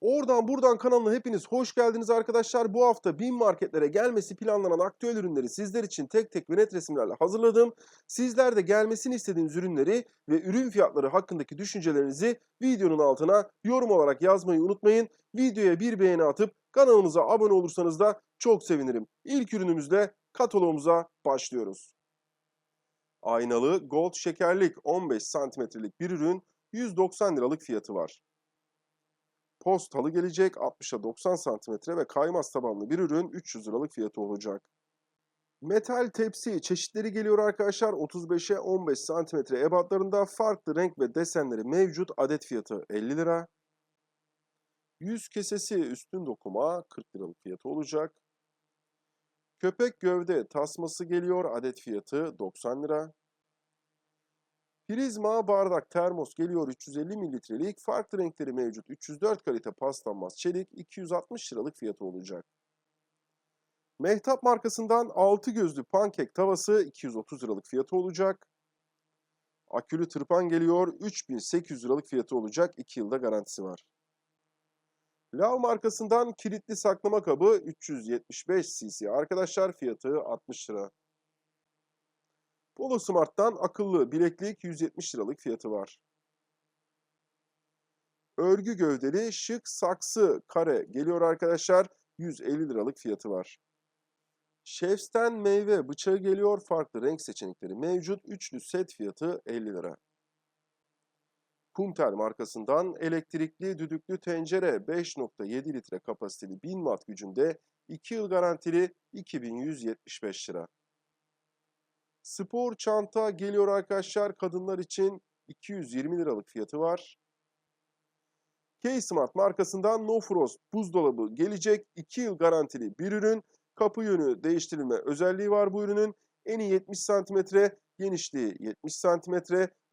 Oradan buradan kanalına hepiniz hoş geldiniz arkadaşlar. Bu hafta bin marketlere gelmesi planlanan aktüel ürünleri sizler için tek tek ve net resimlerle hazırladım. Sizler de gelmesini istediğiniz ürünleri ve ürün fiyatları hakkındaki düşüncelerinizi videonun altına yorum olarak yazmayı unutmayın. Videoya bir beğeni atıp kanalımıza abone olursanız da çok sevinirim. İlk ürünümüzle kataloğumuza başlıyoruz. Aynalı gold şekerlik 15 santimetrelik bir ürün 190 liralık fiyatı var. Postalı gelecek 60'a 90 santimetre ve kaymaz tabanlı bir ürün 300 liralık fiyatı olacak. Metal tepsi çeşitleri geliyor arkadaşlar 35'e 15 santimetre ebatlarında farklı renk ve desenleri mevcut adet fiyatı 50 lira. Yüz kesesi üstün dokuma 40 liralık fiyatı olacak. Köpek gövde tasması geliyor adet fiyatı 90 lira. Prizma bardak termos geliyor 350 mililitrelik. Farklı renkleri mevcut. 304 kalite paslanmaz çelik 260 liralık fiyatı olacak. Mehtap markasından 6 gözlü pankek tavası 230 liralık fiyatı olacak. Akülü tırpan geliyor 3800 liralık fiyatı olacak. 2 yılda garantisi var. Lav markasından kilitli saklama kabı 375 cc arkadaşlar fiyatı 60 lira. Polo Smart'tan akıllı bileklik 170 liralık fiyatı var. Örgü gövdeli şık saksı kare geliyor arkadaşlar. 150 liralık fiyatı var. Chefs'ten meyve bıçağı geliyor. Farklı renk seçenekleri mevcut. Üçlü set fiyatı 50 lira. Kumtel markasından elektrikli düdüklü tencere 5.7 litre kapasiteli 1000 watt gücünde 2 yıl garantili 2175 lira. Spor çanta geliyor arkadaşlar. Kadınlar için 220 liralık fiyatı var. K-Smart markasından No Frost buzdolabı gelecek. 2 yıl garantili bir ürün. Kapı yönü değiştirilme özelliği var bu ürünün. Eni 70 cm, genişliği 70 cm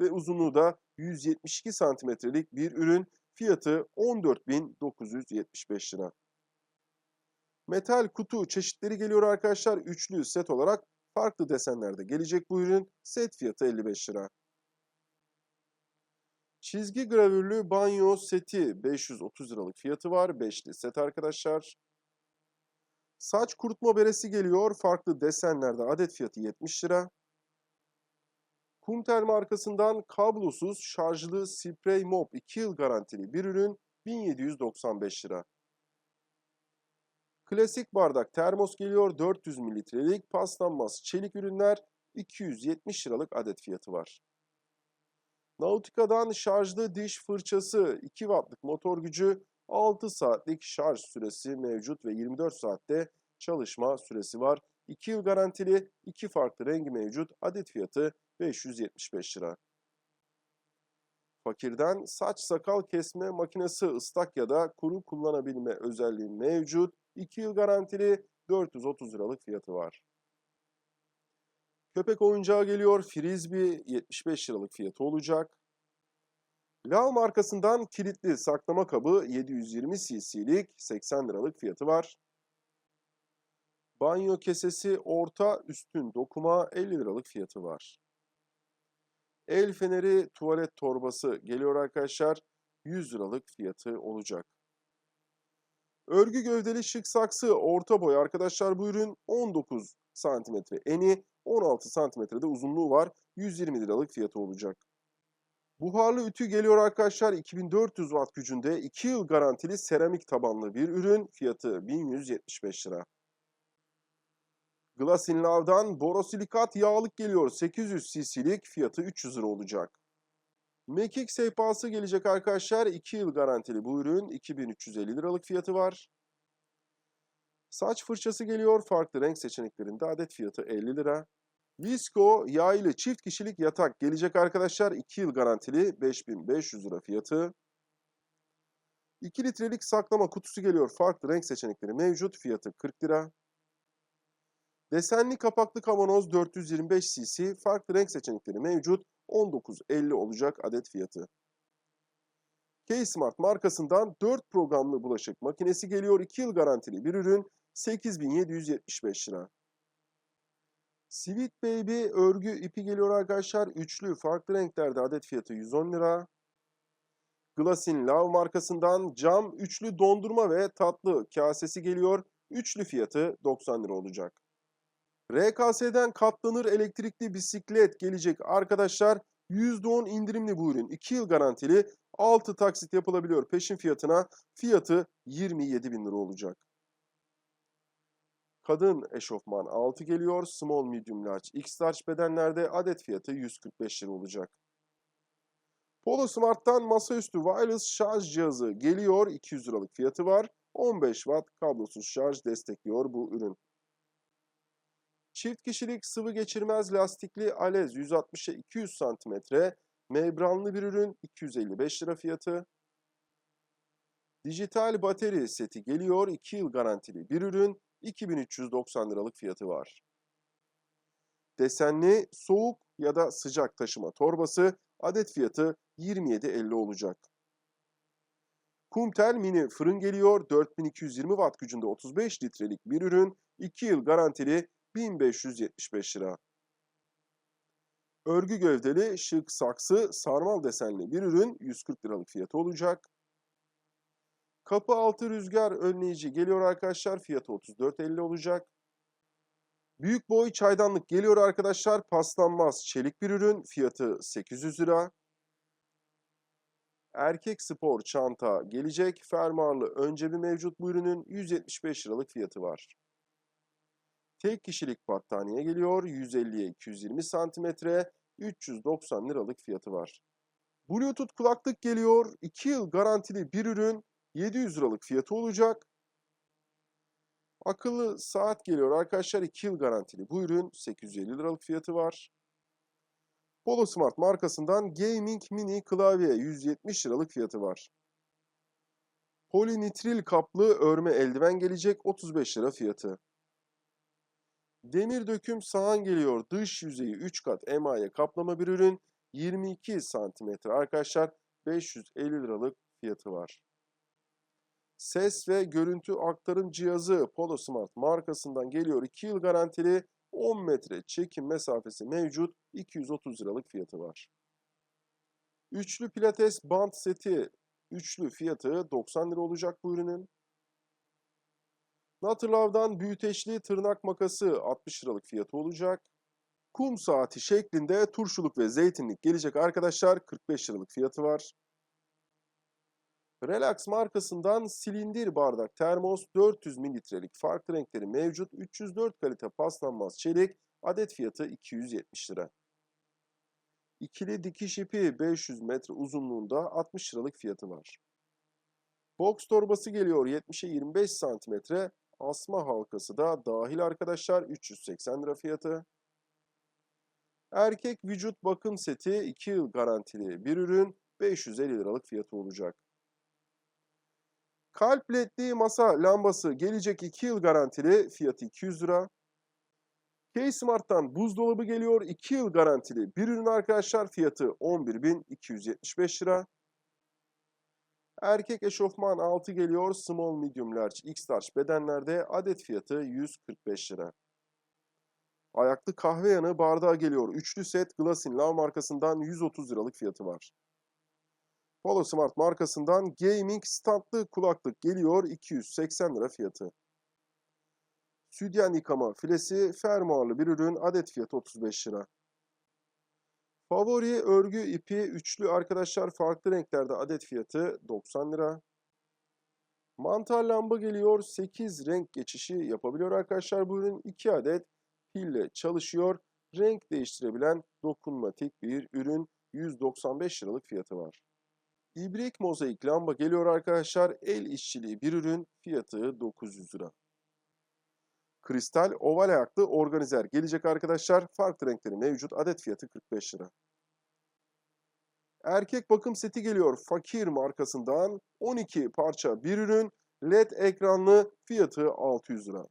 ve uzunluğu da 172 santimetrelik bir ürün. Fiyatı 14.975 lira. Metal kutu çeşitleri geliyor arkadaşlar. Üçlü set olarak farklı desenlerde gelecek bu ürün. Set fiyatı 55 lira. Çizgi gravürlü banyo seti 530 liralık fiyatı var. Beşli set arkadaşlar. Saç kurutma beresi geliyor. Farklı desenlerde adet fiyatı 70 lira. Kumtel markasından kablosuz şarjlı sprey mop 2 yıl garantili bir ürün 1795 lira. Klasik bardak termos geliyor 400 mililitrelik paslanmaz çelik ürünler 270 liralık adet fiyatı var. Nautica'dan şarjlı diş fırçası 2 wattlık motor gücü 6 saatlik şarj süresi mevcut ve 24 saatte çalışma süresi var. 2 yıl garantili 2 farklı rengi mevcut adet fiyatı 575 lira. Fakirden saç sakal kesme makinesi ıslak ya da kuru kullanabilme özelliği mevcut. 2 yıl garantili 430 liralık fiyatı var. Köpek oyuncağı geliyor. Frisbee 75 liralık fiyatı olacak. Lav markasından kilitli saklama kabı 720 cc'lik 80 liralık fiyatı var. Banyo kesesi orta üstün dokuma 50 liralık fiyatı var. El feneri tuvalet torbası geliyor arkadaşlar. 100 liralık fiyatı olacak. Örgü gövdeli şık saksı orta boy arkadaşlar bu ürün 19 santimetre eni 16 santimetrede uzunluğu var. 120 liralık fiyatı olacak. Buharlı ütü geliyor arkadaşlar 2400 watt gücünde 2 yıl garantili seramik tabanlı bir ürün fiyatı 1175 lira. Glass in Love'dan borosilikat yağlık geliyor 800 cc'lik fiyatı 300 lira olacak. Mekik sehpası gelecek arkadaşlar. 2 yıl garantili bu ürün. 2350 liralık fiyatı var. Saç fırçası geliyor. Farklı renk seçeneklerinde adet fiyatı 50 lira. Visco yaylı çift kişilik yatak gelecek arkadaşlar. 2 yıl garantili 5500 lira fiyatı. 2 litrelik saklama kutusu geliyor. Farklı renk seçenekleri mevcut. Fiyatı 40 lira. Desenli kapaklı kavanoz 425 cc. Farklı renk seçenekleri mevcut. 19.50 olacak adet fiyatı. K-Smart markasından 4 programlı bulaşık makinesi geliyor. 2 yıl garantili bir ürün 8775 lira. Sweet Baby örgü ipi geliyor arkadaşlar. Üçlü farklı renklerde adet fiyatı 110 lira. Glasin Love markasından cam üçlü dondurma ve tatlı kasesi geliyor. Üçlü fiyatı 90 lira olacak. RKS'den katlanır elektrikli bisiklet gelecek arkadaşlar. %10 indirimli bu ürün. 2 yıl garantili. 6 taksit yapılabiliyor peşin fiyatına. Fiyatı 27 bin lira olacak. Kadın eşofman 6 geliyor. Small, medium, large, x large bedenlerde adet fiyatı 145 lira olacak. Polo Smart'tan masaüstü wireless şarj cihazı geliyor. 200 liralık fiyatı var. 15 watt kablosuz şarj destekliyor bu ürün. Çift kişilik sıvı geçirmez lastikli Alez 160'a 200 cm membranlı bir ürün 255 lira fiyatı. Dijital bateri seti geliyor 2 yıl garantili bir ürün 2390 liralık fiyatı var. Desenli soğuk ya da sıcak taşıma torbası adet fiyatı 27.50 olacak. Kumtel mini fırın geliyor 4220 watt gücünde 35 litrelik bir ürün 2 yıl garantili 1575 lira. Örgü gövdeli şık saksı sarmal desenli bir ürün 140 liralık fiyatı olacak. Kapı altı rüzgar önleyici geliyor arkadaşlar. Fiyatı 34.50 olacak. Büyük boy çaydanlık geliyor arkadaşlar. Paslanmaz çelik bir ürün. Fiyatı 800 lira. Erkek spor çanta gelecek. Fermuarlı önce bir mevcut bu ürünün 175 liralık fiyatı var. Tek kişilik battaniye geliyor. 150'ye 220 santimetre. 390 liralık fiyatı var. Bluetooth kulaklık geliyor. 2 yıl garantili bir ürün. 700 liralık fiyatı olacak. Akıllı saat geliyor arkadaşlar 2 yıl garantili. Bu ürün 850 liralık fiyatı var. Polo Smart markasından Gaming Mini klavye 170 liralık fiyatı var. Polinitril kaplı örme eldiven gelecek 35 lira fiyatı. Demir döküm sahan geliyor. Dış yüzeyi 3 kat emaye kaplama bir ürün 22 santimetre arkadaşlar 550 liralık fiyatı var. Ses ve görüntü aktarım cihazı Polo Smart markasından geliyor. 2 yıl garantili 10 metre çekim mesafesi mevcut. 230 liralık fiyatı var. Üçlü pilates bant seti üçlü fiyatı 90 lira olacak bu ürünün. Natırlav'dan büyüteçli tırnak makası 60 liralık fiyatı olacak. Kum saati şeklinde turşuluk ve zeytinlik gelecek arkadaşlar 45 liralık fiyatı var. Relax markasından silindir bardak termos 400 mililitrelik farklı renkleri mevcut 304 kalite paslanmaz çelik adet fiyatı 270 lira. İkili dikiş ipi 500 metre uzunluğunda 60 liralık fiyatı var. Box torbası geliyor 70'e 25 santimetre asma halkası da dahil arkadaşlar 380 lira fiyatı. Erkek vücut bakım seti 2 yıl garantili bir ürün 550 liralık fiyatı olacak. Kalp ledli masa lambası gelecek 2 yıl garantili fiyatı 200 lira. K-Smart'tan buzdolabı geliyor 2 yıl garantili bir ürün arkadaşlar fiyatı 11.275 lira. Erkek eşofman 6 geliyor small medium large x large bedenlerde adet fiyatı 145 lira. Ayaklı kahve yanı bardağı geliyor. Üçlü set Glasin Love markasından 130 liralık fiyatı var. Polo Smart markasından gaming standlı kulaklık geliyor 280 lira fiyatı. Südyen yıkama filesi fermuarlı bir ürün adet fiyatı 35 lira. Favori örgü ipi üçlü arkadaşlar farklı renklerde adet fiyatı 90 lira. Mantar lamba geliyor 8 renk geçişi yapabiliyor arkadaşlar bu ürün 2 adet pille çalışıyor. Renk değiştirebilen dokunmatik bir ürün 195 liralık fiyatı var. İbrik mozaik lamba geliyor arkadaşlar. El işçiliği bir ürün fiyatı 900 lira. Kristal oval ayaklı organizer gelecek arkadaşlar. Farklı renkleri mevcut. Adet fiyatı 45 lira. Erkek bakım seti geliyor. Fakir markasından 12 parça bir ürün. LED ekranlı fiyatı 600 lira.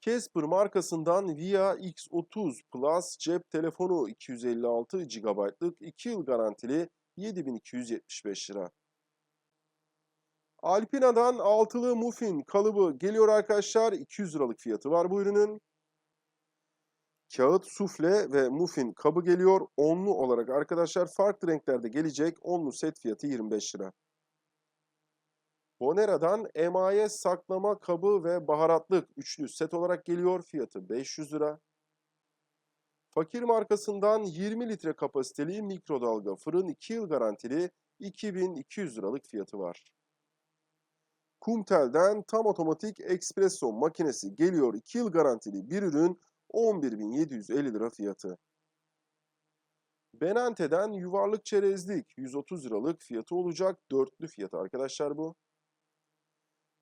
Casper markasından Via X30 Plus cep telefonu 256 GB'lık 2 yıl garantili 7275 lira. Alpina'dan altılı muffin kalıbı geliyor arkadaşlar. 200 liralık fiyatı var bu ürünün. Kağıt sufle ve muffin kabı geliyor. Onlu olarak arkadaşlar farklı renklerde gelecek. Onlu set fiyatı 25 lira. Bonera'dan emaye saklama kabı ve baharatlık üçlü set olarak geliyor. Fiyatı 500 lira. Fakir markasından 20 litre kapasiteli mikrodalga fırın 2 yıl garantili 2200 liralık fiyatı var. Kumtel'den tam otomatik espresso makinesi geliyor 2 yıl garantili bir ürün 11.750 lira fiyatı. Benante'den yuvarlık çerezlik 130 liralık fiyatı olacak. Dörtlü fiyatı arkadaşlar bu.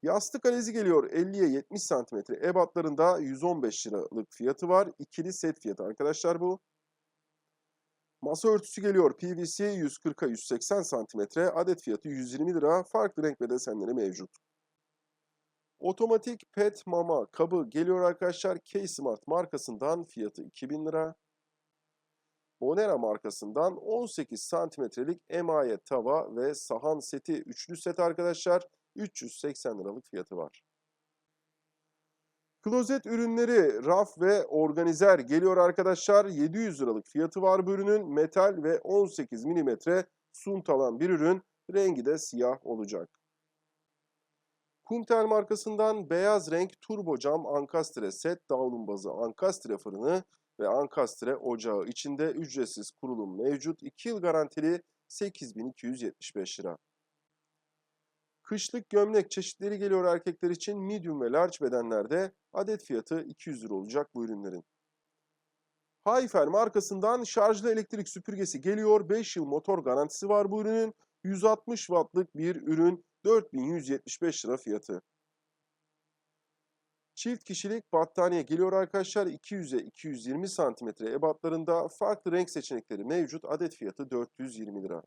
Yastık alezi geliyor 50'ye 70 cm ebatlarında 115 liralık fiyatı var. İkili set fiyatı arkadaşlar bu. Masa örtüsü geliyor PVC 140'a 180 cm adet fiyatı 120 lira. Farklı renk ve desenleri mevcut. Otomatik pet mama kabı geliyor arkadaşlar. K-Smart markasından fiyatı 2000 lira. Bonera markasından 18 santimetrelik emaye tava ve sahan seti üçlü set arkadaşlar. 380 liralık fiyatı var. Klozet ürünleri raf ve organizer geliyor arkadaşlar. 700 liralık fiyatı var bu ürünün. Metal ve 18 mm suntalan bir ürün. Rengi de siyah olacak. Kumtel markasından beyaz renk turbo cam ankastre set davlumbazı ankastre fırını ve ankastre ocağı içinde ücretsiz kurulum mevcut. 2 yıl garantili 8275 lira. Kışlık gömlek çeşitleri geliyor erkekler için medium ve large bedenlerde adet fiyatı 200 lira olacak bu ürünlerin. Hayfer markasından şarjlı elektrik süpürgesi geliyor. 5 yıl motor garantisi var bu ürünün. 160 wattlık bir ürün 4175 lira fiyatı. Çift kişilik battaniye geliyor arkadaşlar. 200'e 220 santimetre ebatlarında farklı renk seçenekleri mevcut. Adet fiyatı 420 lira.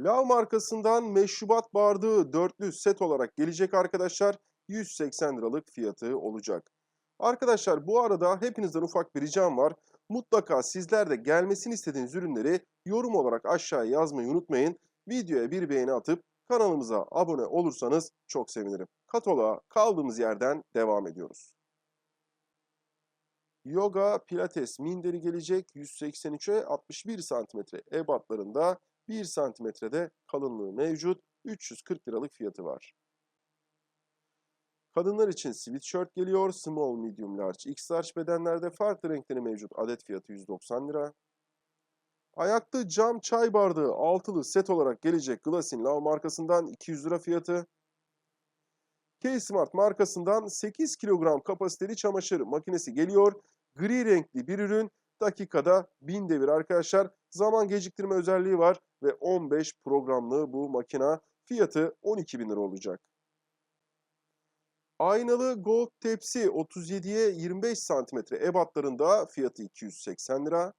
Lav markasından meşrubat bardağı dörtlü set olarak gelecek arkadaşlar. 180 liralık fiyatı olacak. Arkadaşlar bu arada hepinizden ufak bir ricam var. Mutlaka sizler de gelmesini istediğiniz ürünleri yorum olarak aşağıya yazmayı unutmayın. Videoya bir beğeni atıp kanalımıza abone olursanız çok sevinirim. Kataloğa kaldığımız yerden devam ediyoruz. Yoga Pilates minderi gelecek 183'e 61 santimetre ebatlarında 1 santimetrede kalınlığı mevcut 340 liralık fiyatı var. Kadınlar için sweatshirt geliyor. Small, medium, large, x large bedenlerde farklı renkleri mevcut. Adet fiyatı 190 lira. Ayaklı cam çay bardağı altılı set olarak gelecek Glassin Lav markasından 200 lira fiyatı. K-Smart markasından 8 kilogram kapasiteli çamaşır makinesi geliyor. Gri renkli bir ürün. Dakikada 1000 devir arkadaşlar. Zaman geciktirme özelliği var ve 15 programlı bu makina. Fiyatı 12 bin lira olacak. Aynalı gold tepsi 37'ye 25 santimetre ebatlarında fiyatı 280 lira.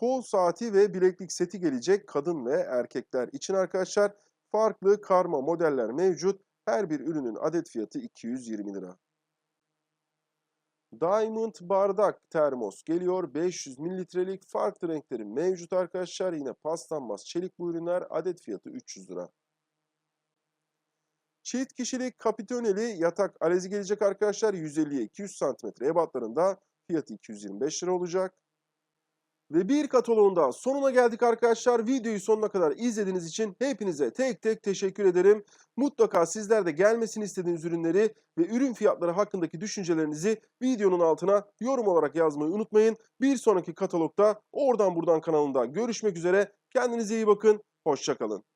Kol saati ve bileklik seti gelecek kadın ve erkekler için arkadaşlar. Farklı karma modeller mevcut. Her bir ürünün adet fiyatı 220 lira. Diamond bardak termos geliyor. 500 mililitrelik farklı renkleri mevcut arkadaşlar. Yine paslanmaz çelik bu ürünler. Adet fiyatı 300 lira. Çift kişilik kapitoneli yatak alezi gelecek arkadaşlar. 150'ye 200 cm ebatlarında fiyatı 225 lira olacak. Ve bir kataloğun sonuna geldik arkadaşlar. Videoyu sonuna kadar izlediğiniz için hepinize tek tek teşekkür ederim. Mutlaka sizler de gelmesini istediğiniz ürünleri ve ürün fiyatları hakkındaki düşüncelerinizi videonun altına yorum olarak yazmayı unutmayın. Bir sonraki katalogda oradan buradan kanalında görüşmek üzere. Kendinize iyi bakın. Hoşçakalın.